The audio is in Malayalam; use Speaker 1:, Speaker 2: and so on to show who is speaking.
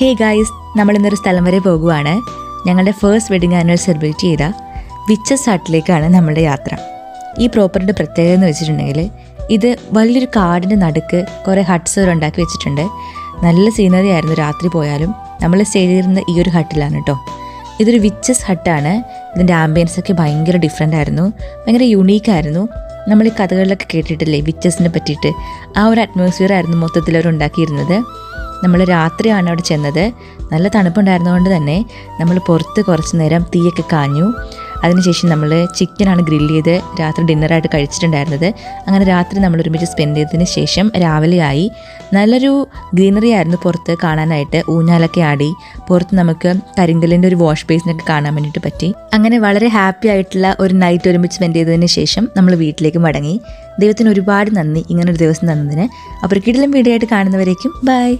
Speaker 1: ഹേ ഗായ്സ് നമ്മൾ ഇന്നൊരു സ്ഥലം വരെ പോകുവാണ്. ഞങ്ങളുടെ ഫേസ്റ്റ് വെഡിങ് ആനുവൽ സെലിബ്രേറ്റ് ചെയ്ത വിച്ചസ് ഹട്ടിലേക്കാണ് നമ്മുടെ യാത്ര. ഈ പ്രോപ്പർട്ടിയുടെ പ്രത്യേകത എന്ന് വെച്ചിട്ടുണ്ടെങ്കിൽ ഇത് വലിയൊരു കാടിന്റെ നടുക്ക് കുറേ ഹട്ട്സ് ഉണ്ടാക്കി വെച്ചിട്ടുണ്ട്. നല്ല സീനറി ആയിരുന്നു രാത്രി പോയാലും. നമ്മൾ സ്റ്റേ ചെയ്തിരുന്ന ഈ ഒരു ഹട്ടിലാണ് കേട്ടോ ഇതൊരു വിച്ചസ് ഹട്ടാണ് ഇതിന്റെ ആംബിയൻസ് ഒക്കെ ഭയങ്കര ഡിഫറെന്റ് ആയിരുന്നു. ഭയങ്കര യുണീക്ക് ആയിരുന്നു. നമ്മൾ ഈ കഥകളിലൊക്കെ കേട്ടിട്ടില്ലേ വിച്ചസിനെ പറ്റിയിട്ട്? ആ ഒരു അറ്റ്മോസ്ഫിയർ ആയിരുന്നു മൊത്തത്തിൽ അവർ ഉണ്ടാക്കിയിരുന്നത്. നമ്മൾ രാത്രിയാണ് അവിടെ ചെന്നത്. നല്ല തണുപ്പുണ്ടായിരുന്നതുകൊണ്ട് തന്നെ നമ്മൾ പുറത്ത് കുറച്ച് നേരം തീയൊക്കെ കാഞ്ഞു. അതിനുശേഷം നമ്മൾ ചിക്കനാണ് ഗ്രില്ല് ചെയ്ത് രാത്രി ഡിന്നറായിട്ട് കഴിച്ചിട്ടുണ്ടായിരുന്നത്. അങ്ങനെ രാത്രി നമ്മൾ ഒരുമിച്ച് സ്പെൻഡ് ചെയ്തതിന് ശേഷം രാവിലെ ആയി നല്ലൊരു ഗ്രീനറി ആയിരുന്നു പുറത്ത് കാണാനായിട്ട്. ഊഞ്ഞാലൊക്കെ ആടി. പുറത്ത് നമുക്ക് കരിങ്കലിന്റെ ഒരു വാഷ് ബേസിനൊക്കെ കാണാൻ വേണ്ടിയിട്ട് പറ്റി. അങ്ങനെ വളരെ ഹാപ്പി ആയിട്ടുള്ള ഒരു നൈറ്റ് ഒരുമിച്ച് സ്പെൻഡ് ചെയ്തതിന് ശേഷം നമ്മൾ വീട്ടിലേക്ക് മടങ്ങി. ദൈവത്തിന് ഒരുപാട് നന്ദി ഇങ്ങനൊരു ദിവസം തന്നതിന്. അപ്പോൾ കിടലും വീഡിയോ ആയിട്ട് കാണുന്നവരേക്കും ബൈ